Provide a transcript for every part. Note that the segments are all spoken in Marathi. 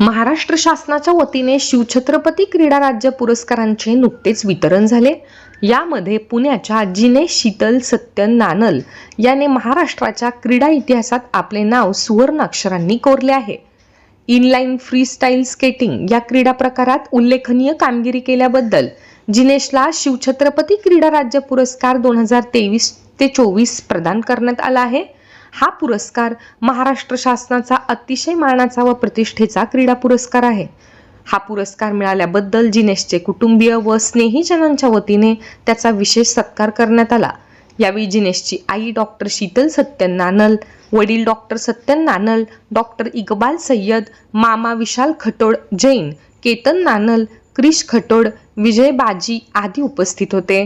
महाराष्ट्र शासनाच्या वतीने शिवछत्रपती क्रीडा राज्य पुरस्कारांचे नुकतेच वितरण झाले. यामध्ये पुण्याच्या जिनेश शीतल सत्यन नानल याने महाराष्ट्राच्या क्रीडा इतिहासात आपले नाव सुवर्ण अक्षरांनी कोरले आहे. इनलाईन फ्रीस्टाईल स्केटिंग या क्रीडा प्रकारात उल्लेखनीय कामगिरी केल्याबद्दल जिनेशला शिवछत्रपती क्रीडा राज्य पुरस्कार दोन हजार तेवीस ते चोवीस प्रदान करण्यात आला आहे. हा पुरस्कार महाराष्ट्र शासनाचा अतिशय मानाचा व प्रतिष्ठेचा क्रीडा पुरस्कार आहे. हा पुरस्कार मिळाल्याबद्दल जिनेशचे कुटुंबीय व स्नेहीजनांच्या वतीने त्याचा विशेष सत्कार करण्यात आला. यावेळी जिनेशची आई डॉक्टर शीतल सत्यन नानल वडील डॉक्टर सत्यन नानल डॉक्टर इकबाल सय्यद मामा विशाल खटोड जैन केतन नानल क्रिश खटोड विजय बाजी आदी उपस्थित होते.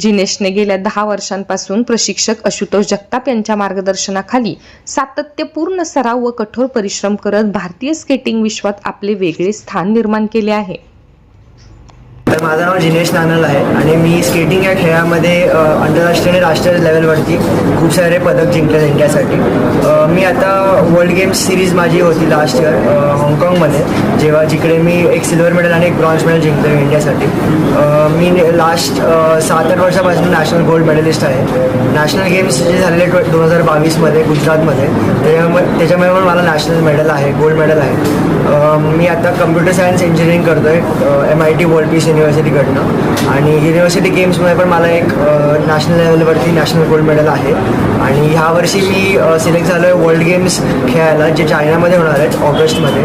जिनेशने गेल्या दहा वर्षांपासून प्रशिक्षक आशुतोष जगताप यांच्या मार्गदर्शनाखाली सातत्यपूर्ण सराव व कठोर परिश्रम करत भारतीय स्केटिंग विश्वात आपले वेगळे स्थान निर्माण केले आहे. तर माझं नाव जिनेश नानल आहे आणि मी स्केटिंग या खेळामध्ये आंतरराष्ट्रीय आणि राष्ट्रीय लेवलवरती खूप सारे पदक जिंकले इंडियासाठी मी आता वर्ल्ड गेम्स सिरीज माझी होती लास्ट इयर हाँगकाँगमध्ये जेव्हा जिकडे मी एक सिल्वर मेडल आणि एक ब्रॉन्झ मेडल जिंकलो इंडियासाठी. मी लास्ट सात आठ वर्षापासून नॅशनल गोल्ड मेडलिस्ट आहे. नॅशनल गेम्स जे झालेले दोन हजार बावीसमध्ये गुजरातमध्ये त्याच्यामुळे त्याच्यामुळे पण मला नॅशनल मेडल आहे गोल्ड मेडल आहे. मी आता कम्प्युटर सायन्स इंजिनिअरिंग करतो आहे M I T world peace युनिव्हर्सिटीकडनं आणि युनिव्हर्सिटी गेम्समध्ये पण मला एक नॅशनल लेवलवरती नॅशनल गोल्ड मेडल आहे. आणि ह्या वर्षी मी सिलेक्ट झालो आहे वर्ल्ड गेम्स खेळायला जे चायनामध्ये होणार आहेत ऑगस्टमध्ये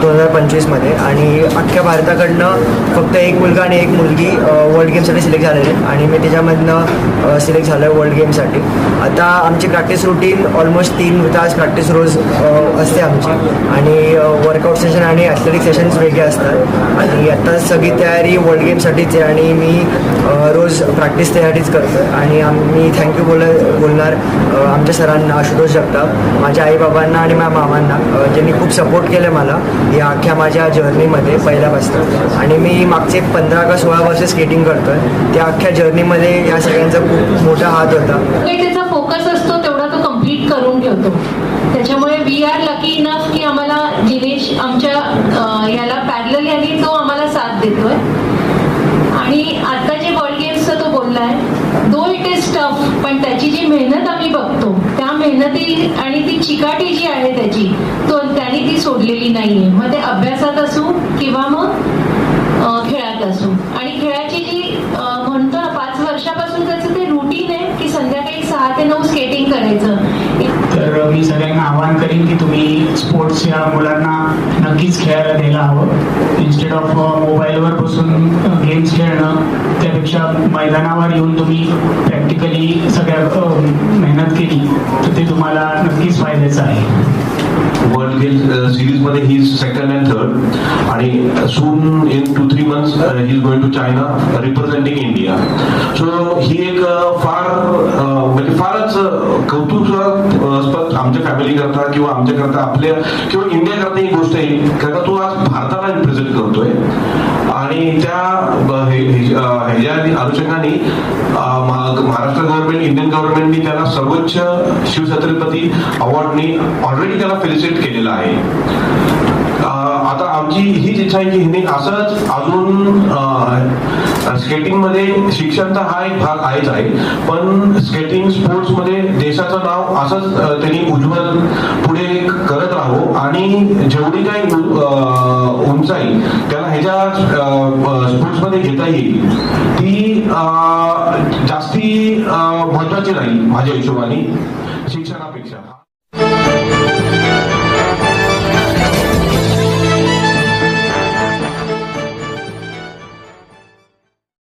दोन हजार पंचवीसमध्ये. आणि अख्ख्या भारताकडनं फक्त एक मुलगा आणि एक मुलगी वर्ल्ड गेमसाठी सिलेक्ट झालेले आहेत. आणि मी त्याच्यामधनं सिलेक्ट झालो आहे वर्ल्ड गेमसाठी आता आमची प्रॅक्टिस रुटीन ऑलमोस्ट तीन तास प्रॅक्टिस रोज असते आमची. आणि वर्कआउट सेशन आणि ॲथलेटिक सेशन्स वेगळे असतात. आणि आता सगळी तयारी वर्ल्ड गेमसाठीच आहे आणि मी रोज प्रॅक्टिस त्यासाठीच करतो आहे आणि आम्ही मी थँक्यू बोल बोलणार आमच्या सरांना आशुतोष जगताप माझ्या आईबाबांना आणि माझ्या मामांना ज्यांनी खूप सपोर्ट केलं मला या अख्ख्या माझ्या जर्नीमध्ये पहिल्यापासून. आणि मी मागचे पंधरा का सोळा वर्ष स्केटिंग करतो आहे त्या अख्ख्या जर्नीमध्ये या सगळ्यांचा खूप मोठा हात होता. म्हणजे त्याचा फोकस असतो तेवढा तो कंप्लीट करून घेतो त्याच्यामुळे वी आर लकी इनफ की आम्हाला दिनेश आमच्या याला पॅरल याने तो आम्हाला साथ देतोय आणि आता जे वर्ल्ड गेम्सचं तो बोललाय दो इट इज टफ पण त्याची जी मेहनत आम्ही बघतो. त्या मेहनती आणि ती चिकाटी जी आहे त्याची तो त्याने ती सोडलेली नाहीये. मग ते अभ्यासात असू किंवा मग खेळात असू. आणि खेळाची जी म्हणतो ना पाच वर्षापासून त्याचं ते रुटीन आहे की संध्याकाळी सहा ते नऊ स्केटिंग करायचं. तर मी सगळ्यांना आवाहन करीन की तुम्ही स्पोर्ट्स या मुलांना नक्कीच खेळायला द्यायला हवं. इन्स्टेड ऑफ मोबाईलवर बसून गेम्स खेळणं त्यापेक्षा मैदानावर येऊन तुम्ही प्रॅक्टिकली सगळ्या मेहनत केली तर ते तुम्हाला नक्कीच फायद्याचं आहे. वर्ल्ड गेम सिरीजमध्ये ही सेकंड अँड थर्ड आणि soon in two three months he is going to China representing India so ही एक फार म्हणजे फारच कौतुक कौतुकास्पद आमच्या फॅमिली करता किंवा आमच्या करता आपल्या किंवा इंडिया करता ही गोष्ट आहे. कारण तो आज भारताला रिप्रेझेंट करतोय. आणि त्या हे- अनुषंगाने महाराष्ट्र गव्हर्नमेंट इंडियन गव्हर्नमेंटनी त्याला सर्वोच्च शिवछत्रपती अवॉर्डने ऑलरेडी त्याला फेलिसिट केलेला आहे. Uh, आता आमची हीच इच्छा आहे की हिने असंच अजून uh, स्केटिंगमध्ये शिक्षण तर हा एक भाग आहेच आहे पण स्केटिंग स्पोर्ट्समध्ये देशाचं नाव असंच uh, त्यांनी उज्ज्वल पुढे करत राहो आणि जेवढी काही अं, उंचाई त्याला ह्याच्या मध्ये घेता येईल. ती जास्ती महत्वाची राहील माझ्या हिशोबाने शिक्षणापेक्षा.